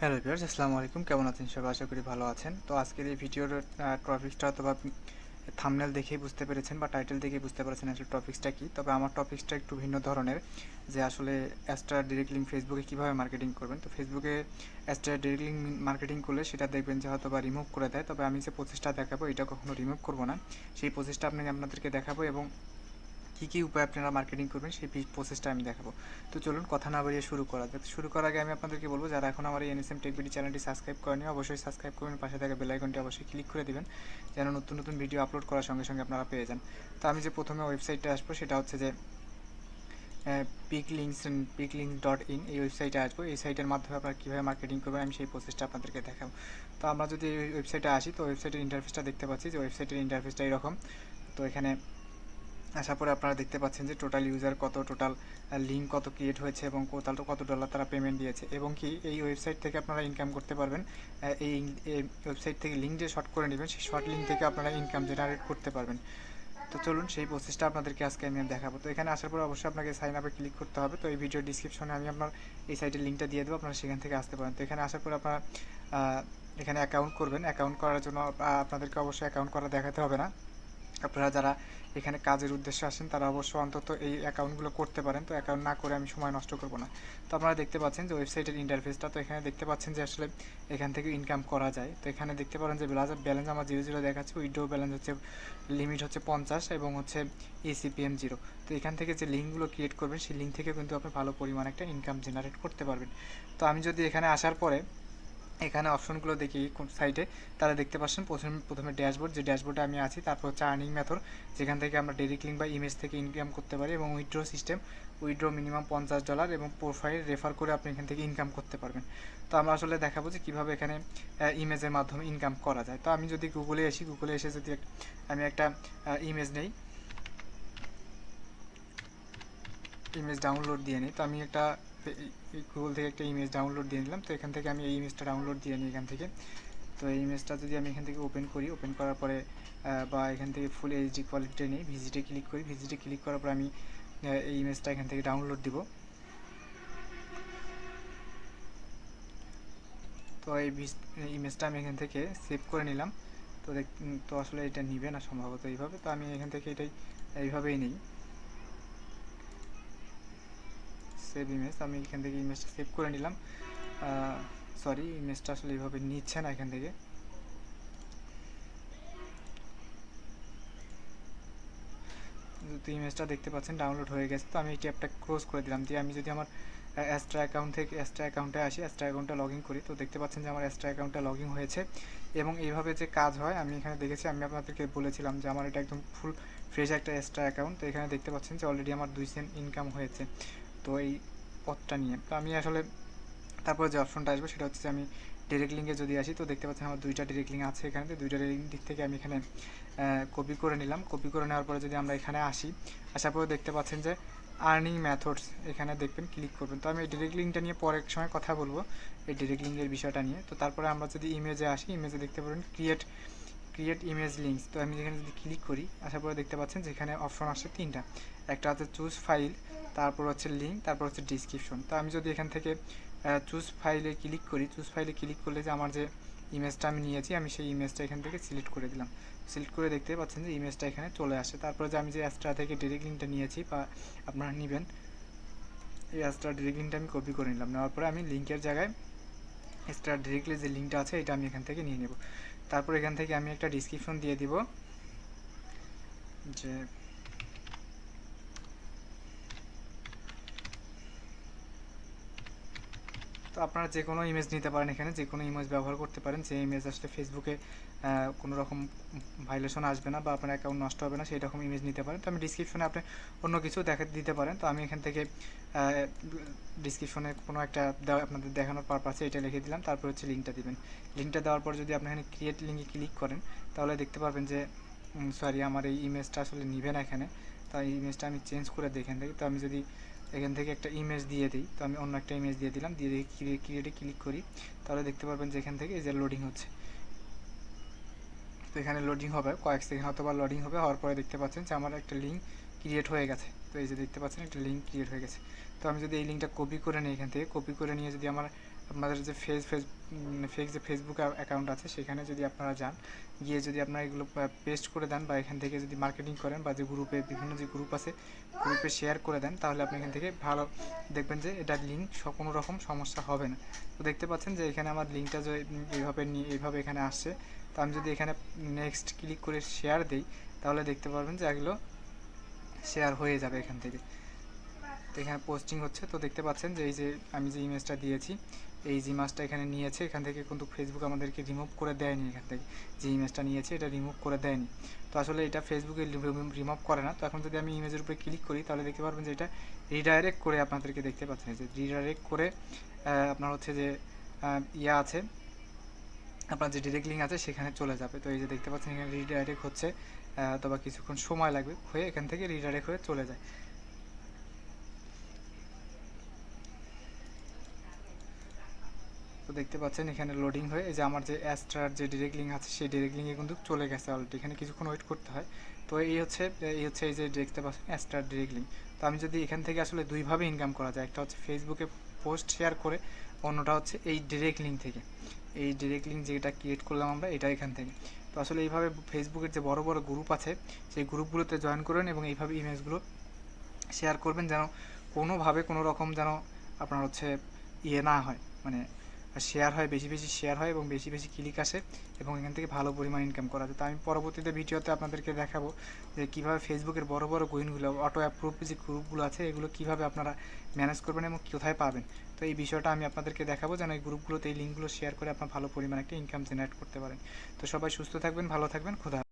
Hello viewers, আসসালামু আলাইকুম। কেমন আছেন সবাই? আশা করি ভালো আছেন। তো আজকের এই ভিডিওর টপিকসটা অথবা থামনেল দেখেই বুঝতে পেরেছেন বা টাইটেল দেখেই বুঝতে পেরেছেন আসলে টপিক্সটা কি। তবে আমার টপিক্সটা একটু ভিন্ন ধরনের, যে আসলে অ্যাস্ট্রা ডিরেক্ট ফেসবুকে কীভাবে মার্কেটিং করবেন। তো ফেসবুকে অ্যাস্ট্রা ডিরেক্ট মার্কেটিং করলে সেটা দেখবেন যে হয়তো বা রিমুভ করে দেয়। তবে আমি যে প্রসেসটা দেখাবো, এটা কখনো রিমুভ করব না। সেই প্রসেসটা আপনাকে, আপনাদেরকে দেখাবো এবং কী কী উপায় আপনারা মার্কেটিং করবেন সেই প্রসেসটা আমি দেখাবো। তো চলুন কথা না বাড়িয়ে শুরু করা যাক। শুরু করার আগে আমি আপনাদেরকে বলব, যারা এখন আমার এই এনএসএম টেকবিডি চ্যানেলটি সাবস্ক্রাইব করেনি, অবশ্যই সাবস্ক্রাইব করবেন পাশে থাকা বেল আইকনটি অবশ্যই ক্লিক করে দেবেন, যেন নতুন নতুন ভিডিও আপলোড করার সঙ্গে সঙ্গে আপনারা পেয়ে যান। তো আমি যে প্রথমে ওয়েবসাইটে আসব, সেটা হচ্ছে যে pick links pick link dot in এই ওয়েবসাইটে আসব। এই সাইটের মাধ্যমে আপনারা কীভাবে মার্কেটিং করবেন, আমি সেই প্রসেসটা আপনাদেরকে দেখাবো। তো আমরা যদি ওয়েবসাইটে আসি, তো ওয়েবসাইটের ইন্টারফেসটা দেখতে পাচ্ছি যে ওয়েবসাইটের ইন্টারফেসটা এরকম। তো এখানে আসার পরে আপনারা দেখতে পাচ্ছেন যে টোটাল ইউজার কত টোটাল লিঙ্ক কত ক্রিয়েট হয়েছে এবং টোটাল কত ডলার তারা পেমেন্ট দিয়েছে এবং কি এই ওয়েবসাইট থেকে আপনারা ইনকাম করতে পারবেন। এই ওয়েবসাইট থেকে লিঙ্ক যে শর্ট করে নেবেন, সেই শর্ট লিঙ্ক থেকে আপনারা ইনকাম জেনারেট করতে পারবেন। তো চলুন, সেই প্রসেসটা আপনাদেরকে আজকে আমি দেখাবো। তো এখানে আসার পর অবশ্যই আপনাকে সাইন আপে ক্লিক করতে হবে। তো এই ভিডিও ডিসক্রিপশনে আমি আপনার এই সাইটের লিঙ্কটা দিয়ে দেবো, আপনারা সেখান থেকে আসতে পারেন। তো এখানে আসার পর আপনারা এখানে অ্যাকাউন্ট করবেন। অ্যাকাউন্ট করার জন্য আপনাদেরকে অবশ্যই অ্যাকাউন্ট করা দেখাতে হবে না। আপনারা যারা এখানে কাজের উদ্দেশ্যে আসেন, তারা অবশ্য অন্তত এই অ্যাকাউন্টগুলো করতে পারেন। তো অ্যাকাউন্ট না করে আমি সময় নষ্ট করব না। তো আপনারা দেখতে পাচ্ছেন যে ওয়েবসাইটের ইন্টারফেসটা তো এখানে দেখতে পাচ্ছেন যে আসলে এখান থেকে ইনকাম করা যায়। তো এখানে দেখতে পারেন যে ব্লাজার ব্যালেন্স আমার জিরো জিরো দেখাচ্ছে উইড্রো ব্যালেন্স হচ্ছে লিমিট হচ্ছে পঞ্চাশ এবং হচ্ছে ইসিপিএম জিরো তো এখান থেকে যে লিঙ্কগুলো ক্রিয়েট করবেন, সেই লিঙ্ক থেকে কিন্তু আপনি ভালো পরিমাণ একটা ইনকাম জেনারেট করতে পারবেন। তো আমি যদি এখানে আসার পরে এখানে অপশনগুলো দেখি কোন সাইটে তারা দেখতে পাচ্ছেন প্রথমে প্রথমে ড্যাশবোর্ড যে ড্যাশবোর্ডে আমি আছি, তারপর হচ্ছে আর্নিং মেথড যেখান থেকে আমরা লিঙ্ক বা ইমেজ থেকে ইনকাম করতে পারি এবং উইথড্র সিস্টেম উইথড্র মিনিমাম পঞ্চাশ ডলার এবং প্রোফাইল রেফার করে আপনি এখান থেকে ইনকাম করতে পারবেন। তো আমরা আসলে দেখাবো যে কীভাবে এখানে ইমেজের মাধ্যমে ইনকাম করা যায়। তো আমি যদি গুগলে আসি গুগলে এসে যদি আমি একটা ইমেজ নেই ইমেজ ডাউনলোড দিয়ে নিই, তো আমি একটা গুগল থেকে একটা ইমেজ ডাউনলোড দিয়ে নিলাম। তো এখান থেকে আমি এই ইমেজটা ডাউনলোড দিয়ে নিই এখান থেকে। তো এই ইমেজটা যদি আমি এখান থেকে ওপেন করি ওপেন করার পরে বা এখান থেকে ফুল এইচডি কোয়ালিটিতে নিই ভিজিটে ক্লিক করি ভিজিটে ক্লিক করার পর আমি এই ইমেজটা এখান থেকে ডাউনলোড দিব। তো এই ইমেজটা আমি এখান থেকে সেভ করে নিলাম। তো তো আসলে এটা নিবে না সম্ভবত এইভাবে। তো আমি এখান থেকে এটাই এইভাবেই নিই। সেভ ইমেজ আমি এখান থেকে ইমেজটা সেভ করে নিলাম। সরি ইমেজটা আসলে এইভাবে নিচ্ছে না এখান থেকে। তো ইমেজটা দেখতে পাচ্ছেন ডাউনলোড হয়ে গেছে। তো আমি এই ট্যাবটা ক্লোজ করে দিলাম। দিয়ে আমি যদি আমার অ্যাস্ট্রা অ্যাকাউন্ট থেকে অ্যাস্ট্রা অ্যাকাউন্টে আসি অ্যাস্ট্রা অ্যাকাউন্টটা লগ ইন করি, তো দেখতে পাচ্ছেন যে আমার অ্যাস্ট্রা অ্যাকাউন্টটা লগ ইন হয়েছে। এবং এইভাবে যে কাজ হয়, আমি এখানে দেখেছি, আমি আপনাদেরকে বলেছিলাম যে আমার এটা একদম ফুল ফ্রেশ একটা এক্সট্রা অ্যাকাউন্ট তো এখানে দেখতে পাচ্ছেন যে অলরেডি আমার দুই সেন্ট ইনকাম হয়েছে। তো এই পথটা নিয়ে। তো আমি আসলে তারপরে যে অপশনটা আসবে সেটা হচ্ছে যে আমি ডিরেক্ট লিঙ্কে যদি আসি, তো দেখতে পাচ্ছেন আমার দুইটা ডিরেক্ট লিঙ্ক আছে এখানে। দুইটা ডিরেক্ট দিক থেকে আমি এখানে কপি করে নিলাম। কপি করে নেওয়ার পরে যদি আমরা এখানে আসি, আসার পরে দেখতে পাচ্ছেন যে আর্নিং মেথডস এখানে দেখবেন ক্লিক করবেন। তো আমি এই ডিরেক্ট লিঙ্কটা নিয়ে পরের সময় কথা বলব, এই ডিরেক্ট লিঙ্কের বিষয়টা নিয়ে। তো তারপরে আমরা যদি ইমেজে আসি ইমেজে দেখতে পাবেন ক্রিয়েট ক্রিয়েট ইমেজ লিঙ্কস তো আমি এখানে যদি ক্লিক করি আসার পরে দেখতে পাচ্ছেন যে এখানে অপশন আসছে তিনটা। একটা হচ্ছে চুজ ফাইল তারপর হচ্ছে লিঙ্ক তারপর হচ্ছে ডিসক্রিপশন তো আমি যদি এখান থেকে চুজ ফাইলে ক্লিক করি চুজ ফাইলে ক্লিক করলে যে আমার যে ইমেজটা আমি নিয়েছি, আমি সেই ইমেজটা এখান থেকে সিলেক্ট করে দিলাম। সিলেক্ট করে দেখতে পাচ্ছেন যে ইমেজটা এখানে চলে আসে তারপরে যে আমি যে অ্যাস্ট্রা থেকে ডিরেক্ট লিঙ্কটা নিয়েছি বা আপনারা নেবেন, এই অ্যাস্ট্রা ডিরেক্ট লিঙ্কটা আমি কপি করে নিলাম। নেওয়ার পরে আমি লিঙ্কের জায়গায় এক্সট্রা ডিরেক্টলি যে লিঙ্কটা আছে, এটা আমি এখান থেকে নিয়ে নেব। তারপর এখান থেকে আমি একটা ডিসক্রিপশন দিয়ে দিব যে তো আপনারা যে কোনো ইমেজ নিতে পারেন এখানে যে কোনো ইমেজ ব্যবহার করতে পারেন যে ইমেজ আসলে ফেসবুকে কোনো রকম ভাইলেশন আসবে না বা আপনার অ্যাকাউন্ট নষ্ট হবে না, সেই রকম ইমেজ নিতে পারেন। তো আমি ডিসক্রিপশনে আপনি অন্য কিছু দেখা, দিতে পারেন। তো আমি এখান থেকে ডিসক্রিপশনে কোনো একটা আপনাদের দেখানোর পারপাসে এটা লিখে দিলাম। তারপর হচ্ছে লিঙ্কটা দিবেন। লিঙ্কটা দেওয়ার পর যদি আপনি এখানে ক্রিয়েট লিঙ্কে ক্লিক করেন, তাহলে দেখতে পারবেন যে সরি আমার এই ইমেজটা আসলে নিবে না এখানে। তাই ইমেজটা আমি চেঞ্জ করে এখান থেকে তো আমি যদি এখান থেকে একটা ইমেজ দিয়ে দিই। তো আমি অন্য একটা ইমেজ দিয়ে দিলাম। দিয়ে দিয়ে ক্রিয়েটে ক্লিক করি। তাহলে দেখতে পারবেন যে এখান থেকে এই যে লোডিং হচ্ছে। তো এখানে লোডিং হবে কয়েক সেকেন্ড অথবা লোডিং হবে। হওয়ার পরে দেখতে পাচ্ছেন যে আমার একটা লিঙ্ক ক্রিয়েট হয়ে গেছে। তো এই যে দেখতে পাচ্ছেন একটা লিঙ্ক ক্রিয়েট হয়ে গেছে। তো আমি যদি এই লিঙ্কটা কপি করে নিই এখান থেকে। কপি করে নিয়ে যদি আমার আপনাদের যে ফেস ফেস ফেক যে ফেসবুক অ্যাকাউন্ট আছে, সেখানে যদি আপনারা যান, গিয়ে যদি আপনারা এগুলো পেস্ট করে দেন বা এখান থেকে যদি মার্কেটিং করেন বা যে গ্রুপে বিভিন্ন যে গ্রুপ আছে গ্রুপে শেয়ার করে দেন, তাহলে আপনি এখান থেকে ভালো দেখবেন যে এটার লিঙ্ক কোনো রকম সমস্যা হবে না। তো দেখতে পাচ্ছেন যে এখানে আমার লিঙ্কটা যে এইভাবে নিয়ে এইভাবে এখানে আসছে। তো আমি যদি এখানে নেক্সট ক্লিক করে শেয়ার দিই, তাহলে দেখতে পারবেন যে এগুলো শেয়ার হয়ে যাবে এখান থেকে। তো এখানে পোস্টিং হচ্ছে। তো দেখতে পাচ্ছেন যে এই যে আমি যে ইমেজটা দিয়েছি এই যে ইমেজটা এখানে নিয়েছে, এখান থেকে কিন্তু ফেসবুক আমাদেরকে রিমুভ করে দেয়নি এখান থেকে। যে ইমেজটা নিয়েছে, এটা রিমুভ করে দেয়নি। তো আসলে এটা ফেসবুকে রিমুভ করে না। তো এখন যদি আমি ইমেজের উপরে ক্লিক করি, তাহলে দেখতে পারবেন যে এটা রিডাইরেক্ট করে আপনাদেরকে দেখতে পাচ্ছেন। যে রিডাইরেক্ট করে আপনার হচ্ছে যে ইয়া আছে। আপনার যে ডিরেক্ট লিঙ্ক আছে, সেখানে চলে যাবে। তো এই যে দেখতে পাচ্ছেন, এখানে রিডাইরেক্ট হচ্ছে অথবা কিছুক্ষণ সময় লাগবে, হয়ে এখান থেকে রিডাইরেক্ট হয়ে চলে যায়। দেখতে পাচ্ছেন, এখানে লোডিং হয়ে এই যে আমার যে অ্যাস্ট্রার যে ডিরেক্ট লিঙ্ক আছে, সেই ডিরেক্ট লিঙ্কে কিন্তু চলে গেছে অলরেডি এখানে কিছুক্ষণ ওয়েট করতে হয়। তো এই হচ্ছে এই হচ্ছে এই যে দেখতে পাচ্ছেন অ্যাস্ট্রার ডিরেক্ট লিঙ্ক তো আমি যদি এখান থেকে আসলে দুইভাবে ইনকাম করা যায়, একটা হচ্ছে ফেসবুকে পোস্ট শেয়ার করে, অন্যটা হচ্ছে এই ডিরেক্ট লিঙ্ক থেকে। এই ডিরেক্ট লিঙ্ক যেটা ক্রিয়েট করলাম আমরা, এটা এখান থেকে। তো আসলে এইভাবে ফেসবুকের যে বড় বড় গ্রুপ আছে, সেই গ্রুপগুলোতে জয়েন করবেন এবং এইভাবে ইমেজগুলো শেয়ার করবেন যেন কোনোভাবে কোনো রকম যেন আপনার হচ্ছে ইয়ে না হয় মানে শেয়ার হয়, বেশি বেশি শেয়ার হয় এবং বেশি বেশি ক্লিক আসে এবং এখান থেকে ভালো পরিমাণ ইনকাম করা যায়। তো আমি পরবর্তীতে ভিডিওতে আপনাদেরকে দেখাবো যে কীভাবে ফেসবুকের বড় বড় গুইনগুলো অটো অ্যাপ্রুভ যে গ্রুপগুলো আছে, এগুলো কীভাবে আপনারা ম্যানেজ করবেন এবং কোথায় পাবেন। তো এই বিষয়টা আমি আপনাদেরকে দেখাবো যেন এই গ্রুপগুলোতে এই লিঙ্কগুলো শেয়ার করে আপনার ভালো পরিমাণ একটা ইনকাম জেনারেট করতে পারেন। তো সবাই সুস্থ থাকবেন, ভালো থাকবেন, খোদা